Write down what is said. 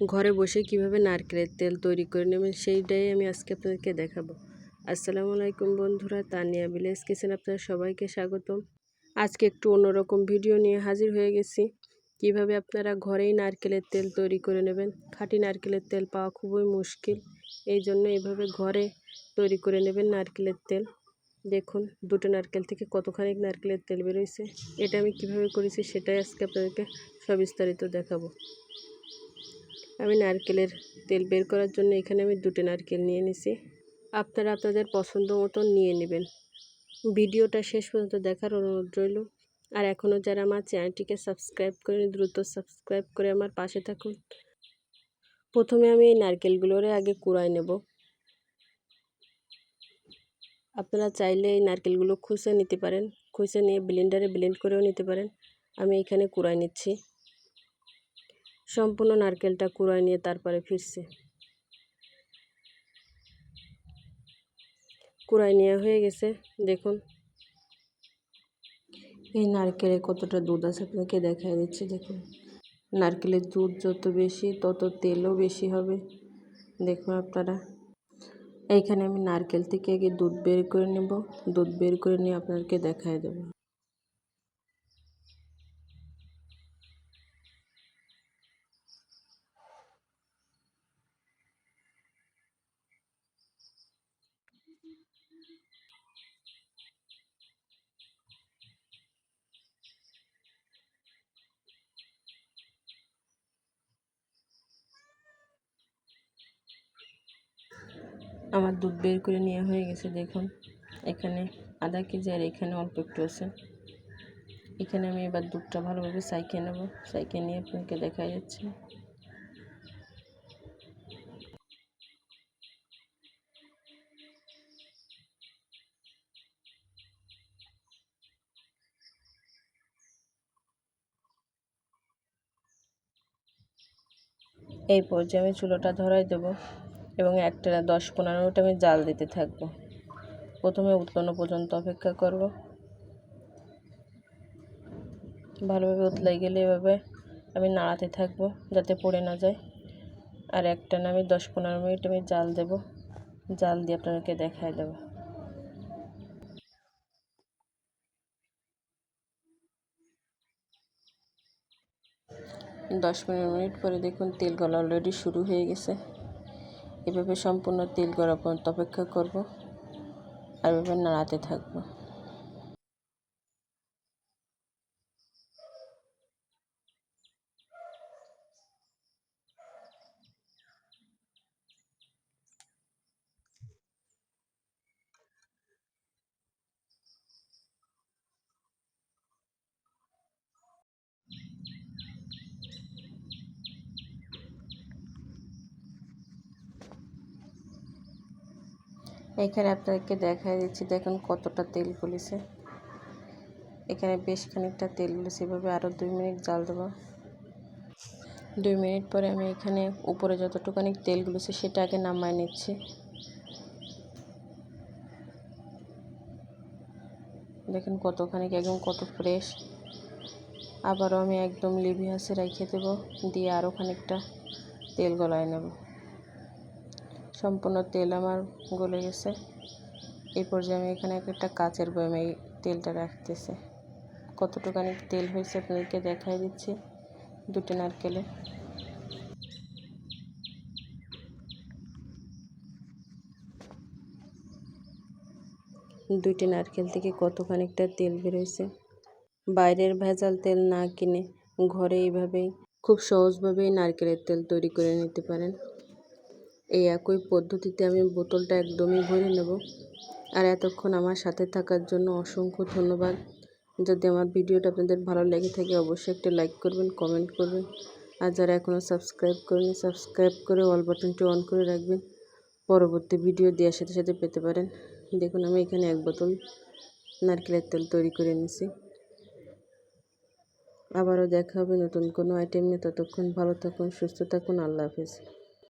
ঘরে বসে কীভাবে নারকেলের তেল তৈরি করে নেবেন সেইটাই আমি আজকে আপনাদেরকে দেখাবো। আসসালামু আলাইকুম বন্ধুরা, তানিয়া ভিলেজ কিচেন আপনাদের সবাইকে স্বাগতম। আজকে একটু অন্যরকম ভিডিও নিয়ে হাজির হয়ে গেছি। কীভাবে আপনারা ঘরেই নারকেলের তেল তৈরি করে নেবেন? খাঁটি নারকেলের তেল পাওয়া খুবই মুশকিল। এই জন্য এভাবে ঘরে তৈরি করে নেবেন নারকেলের তেল। দেখুন, দুটো নারকেল থেকে কতখানি নারকেলের তেল বেরোয়েছে এটা আমি কীভাবে করেছি সেটাই আজকে আপনাদেরকে সবিস্তারিত দেখাবো। আমি নারকেলের তেল বের করার জন্য এখানে আমি দুটো নারকেল নিয়ে নিছি। আপনারা আপনাদের পছন্দ মতন নিয়ে নেবেন। ভিডিওটা শেষ পর্যন্ত দেখার অনুরোধ রইল। আর এখনও যারা আমার চ্যানেলটিকে সাবস্ক্রাইব করেন, দ্রুত সাবস্ক্রাইব করে আমার পাশে থাকুন। প্রথমে আমি এই নারকেলগুলোরে আগে কুড়াই নেব। আপনারা চাইলে এই নারকেলগুলো খুঁজে নিতে পারেন। খুঁজে নিয়ে ব্লেন্ডারে ব্লেন্ড করেও নিতে পারেন। আমি এখানে কুড়াই নিচ্ছি। সম্পূর্ণ নারকেলটা কুড়াই নিয়ে তারপরে ফিরছে। কুড়াই নেওয়া হয়ে গেছে, দেখুন। এই নারকেলে কতটা দুধ আছে আপনাকে দেখাই দিচ্ছি, দেখুন। নারকেলের দুধ যত বেশি, তত তেলও বেশি হবে, দেখুন আপনারা। এইখানে আমি নারকেল থেকে আগে দুধ বের করে নেব, দুধ বের করে নিয়ে আপনাদেরকে দেখায় দেবো। আমার দুধ বের করে নেওয়া হয়ে গেছে, দেখুন। এখানে আধা কেজি আর এখানে অল্প একটু আছে। এখানে আমি এবার দুধটা ভালোভাবে সাইকে নেব। সাইকে নিয়ে আপনাকে দেখা যাচ্ছে। এই পর্যায়ে আমি চুলোটা ধরাই দেবো এবং একটা দশ পনেরো মিনিট আমি জাল দিতে থাকব। প্রথমে উতলানো পর্যন্ত অপেক্ষা করব। ভালোভাবে উতলাই গেলে এভাবে আমি নাড়াতে থাকব যাতে পড়ে না যায়। আর একটা না আমি দশ পনেরো মিনিট আমি জাল দেব। জাল দিয়ে আপনাদেরকে দেখায় দেবো। দশ পনেরো মিনিট পরে দেখুন তেল গলা অলরেডি শুরু হয়ে গেছে। এভাবে সম্পূর্ণ তেল গলা পর্যন্ত অপেক্ষা করব। আর এভাবে নাড়াতে থাকব। এখানে আপনাদেরকে দেখাই দিচ্ছি, দেখুন কতটা তেল গলেছে এখানে বেশ খানিকটা তেল গলেছে এভাবে আরও দুই মিনিট জাল দেবো। দুই মিনিট পরে আমি এখানে উপরে যতটুকানি তেল গলেছে সেটা আগে নামায় নিচ্ছি। দেখুন কতখানি একদম কত ফ্রেশ। আবারও আমি একদম লিভি হাসে রেখে দেবো, দিয়ে আরও খানিকটা তেল গলায় নেব। সম্পূর্ণ তেল আমার গলে গেছে। এই পর্যায়ে আমি এখানে একটা কাচের বয়মে এই তেলটা রাখতেছি। কতটুকানি তেল হয়েছে আপনাদেরকে দেখাই দিচ্ছি দুটো নারকেলে দুইটি নারকেল থেকে কত খানিকটা তেল বেরোয়েছে বাইরের ভেজাল তেল না কিনে ঘরে এইভাবেই খুব সহজভাবেই নারকেলের তেল তৈরি করে নিতে পারেন। এই একই পদ্ধতিতে আমি বোতলটা একদমই ভরে নেব। আর এতক্ষণ আমার সাথে থাকার জন্য অসংখ্য ধন্যবাদ। যদি আমার ভিডিওটা আপনাদের ভালো লেগে থাকে, অবশ্যই একটা লাইক করবেন, কমেন্ট করবেন। আর যারা এখনও সাবস্ক্রাইব করেনি সাবস্ক্রাইব করে অল বাটনটি অন করে রাখবেন। পরবর্তী ভিডিও দেওয়ার সাথে সাথে পেতে পারেন। দেখুন, আমি এখানে এক বোতল নারকেলের তেল তৈরি করে নিছি আবারও দেখা হবে নতুন কোনো আইটেম নিয়ে। ততক্ষণ ভালো থাকুন, সুস্থ থাকুন। আল্লাহ হাফিজ।